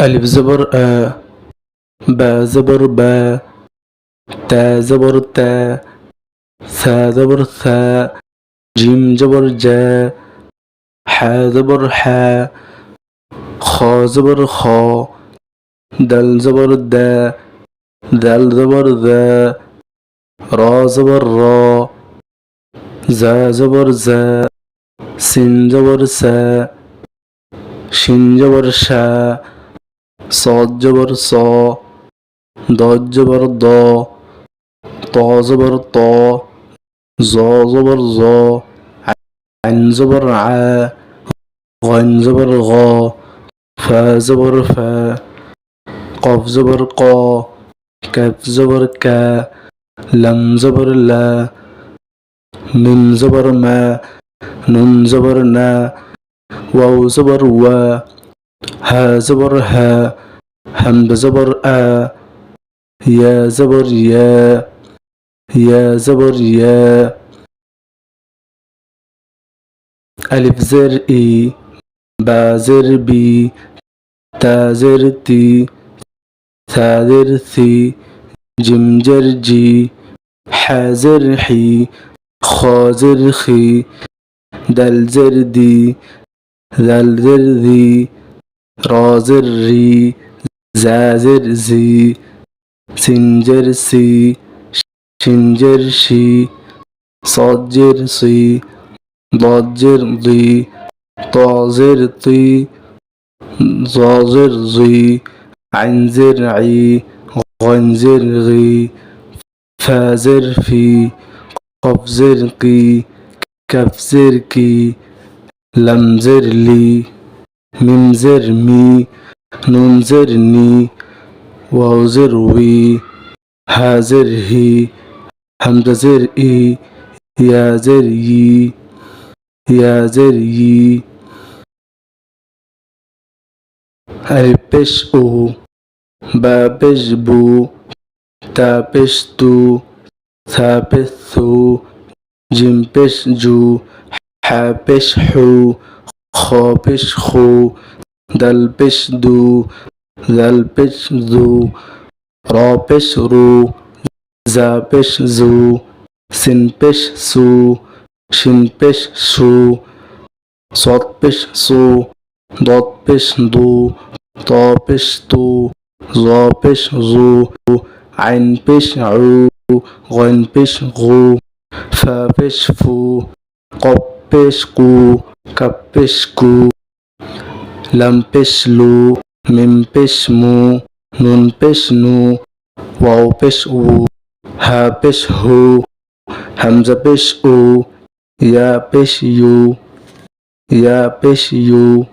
ألف زبر أ با زبر با تا زبر تا ثا زبر ثا جيم زبر جا حا زبر حا خا زبر خا دال زبر دا دال زبر ذا را زبر را زا زبر زا سين زبر سا شين زبر شا صا ضاد زبر ضا طا زبر طا ظا زبر ظا عين زبر ع غين زبر غا فا زبر فا قاف زبر قا كاف زبر كا لم زبر لا من زبر ما نون زبر نا واو زبر وا ها زبر ها هم بزبر آ يا زبر يا يا زبر يا الف زر إي با زر بي تا زر تي تا زر تي جم جر جي ح زر حی خا زر خي دل زر دي دل زر دي রজের রি, জ্যাজের জি সিঞ্জের সি সিঞ্জের সি, সজ্জের সি দজ্জের দি তজের তি, জজের জি, আইনজের আই, গঞ্জের রি ফাজের ফি কবজের কি কফজের কি, লমজের লি। মিমজের মি নুনজের নি ওয়াউজের উই হাজের হি হামজাজের ই ইয়াজের ই ইয়াজের ই আলপেশ ও বাপেশ বু তাপেশ তু থাপেশ সু জিমপেশ জু হাপেশ হু খ পেশ খু দাল পেশ দু জাল পেশ জু র পেশ রু জা পেশ জু সিন পেশ সু শিন পেশ সু সৎ পেশ সু দত পেশ দু ত পেশ তু জু আইন পেশ আউ ফু কপ কু kapesku lampeslu mimpesmu nunpesnu waupesu hapeshu hamzapesu yapesyu yapesyu.